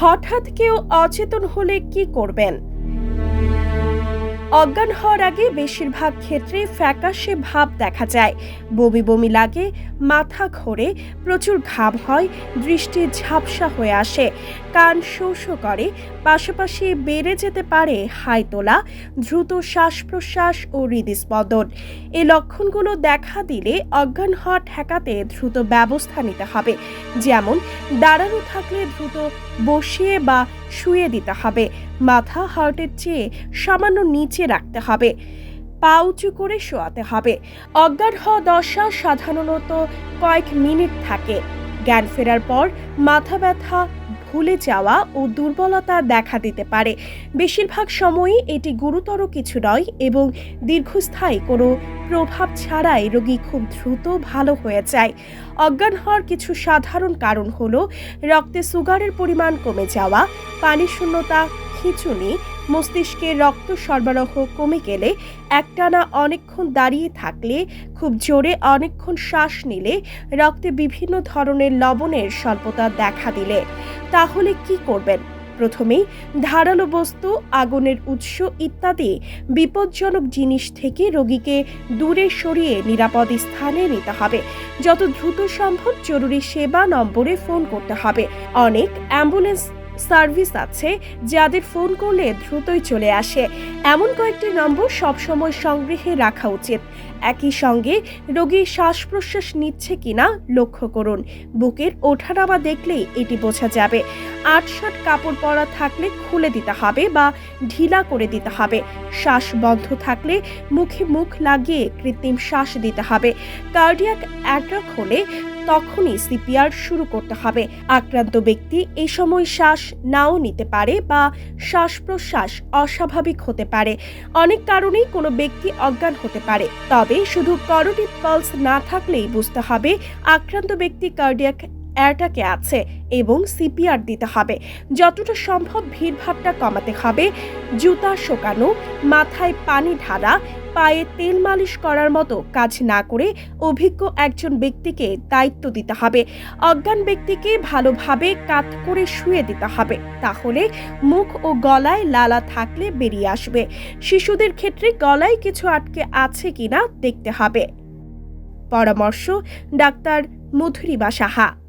হঠাৎ কেউ অচেতন হলে কি করবেন? অজ্ঞান হওয়ার আগে বেশিরভাগ ক্ষেত্রে ফ্যাকাশে ভাব দেখা যায়। বমি বমি লাগে, মাথা ঘোরে, প্রচুর ঘাম হয় দৃষ্টি ঝাপসা হয়ে আসে, কান শো শো করে, পাশাপাশি বেড়ে যেতে পারে হাই তোলা, দ্রুত শ্বাস প্রশ্বাস ও হৃদস্পন্দন। এই লক্ষণগুলো দেখা দিলে অজ্ঞান হওয়া ঠেকাতে দ্রুত ব্যবস্থা নিতে হবে। যেমন, দাঁড়ানো থাকলে দ্রুত বসিয়ে বা শুয়ে দিতে হবে। মাথা হার্টের চেয়ে সামান্য নিচে রাখতে হবে। পা উঁচু করে শোয়াতে হবে। অজ্ঞান হওয়া দশা সাধারণত কয়েক মিনিট থাকে। জ্ঞান ফেরার পর মাথা ব্যথা ভুলে যাওয়া ও দুর্বলতা দেখা দিতে পারে। বেশিরভাগ সময়ই এটি গুরুতর কিছু নয় এবং দীর্ঘস্থায়ী কোনো প্রভাব ছাড়াই রোগী খুব দ্রুত ভালো হয়ে যায়। অজ্ঞান হওয়ার কিছু সাধারণ কারণ হলো, রক্তে সুগারের পরিমাণ কমে যাওয়া পানি শূন্যতা খিঁচুনি মস্তিষ্কে রক্ত সরবরাহ কমে গেলে একটানা অনেকক্ষণ দাঁড়িয়ে থাকলে, খুব জোরে অনেকক্ষণ শ্বাস নিলে রক্তে বিভিন্ন ধরনের লবণের স্বল্পতা দেখা দিলে। তাহলে কি করবেন? প্রথমেই ধারালো বস্তু, আগুনের উৎস ইত্যাদি বিপজ্জনক জিনিস থেকে রোগীকে দূরে সরিয়ে নিরাপদ স্থানে নিতে হবে। যত দ্রুত সম্ভব জরুরি সেবা নম্বরে ফোন করতে হবে। অনেক অ্যাম্বুলেন্স সার্ভিস আছে, যাদের ফোন করলে দ্রুতই চলে আসে। এমন কয়েকটি নম্বর সবসময় সংগ্রহে রাখা উচিত। একই সঙ্গে রোগী শ্বাস প্রশ্বাস নিচ্ছে কিনা লক্ষ্য করুন। বুকের ওঠানামা দেখলেই এটি বোঝা যাবে। আট কাপড় পরা থাকলে খুলে দিতে হবে বা ঢিলা করে দিতে হবে। শ্বাস বন্ধ থাকলে মুখে মুখ লাগিয়ে কৃত্রিম শ্বাস দিতে হবে। কার্ডিয়াক অ্যাট্রাক হলে তখনই সিপিআর শুরু করতে হবে। আক্রান্ত ব্যক্তি এই সময় শ্বাস নাও নিতে পারে বা শ্বাস প্রশ্বাস অস্বাভাবিক হতে পারে। অনেক কারণেই কোনো ব্যক্তি অজ্ঞান হতে পারে। তবে শুধু করোটিভ পালস না থাকলেই বুঝতে হবে, আক্রান্ত ব্যক্তি কার্ডিয়াক অ্যাটাকে আছে এবং সিপিআর দিতে হবে। যতটা সম্ভব ভিড়ভাট্টা কমাতে হবে। জুতা শোকানো, মাথায় পানি ঢালা, পায়ে তেল মালিশ করার মতো কাজ না করে অভিজ্ঞ একজন ব্যক্তিকে দায়িত্ব দিতে হবে। অজ্ঞান ব্যক্তিকে ভালোভাবে কাত করে শুয়ে দিতে হবে। তাহলে মুখ ও গলায় লালা থাকলে বেরিয়ে আসবে। শিশুদের ক্ষেত্রে গলায় কিছু আটকে আছে কিনা দেখতে হবে। পরামর্শ, ডাক্তার মধুরিমা সাহা।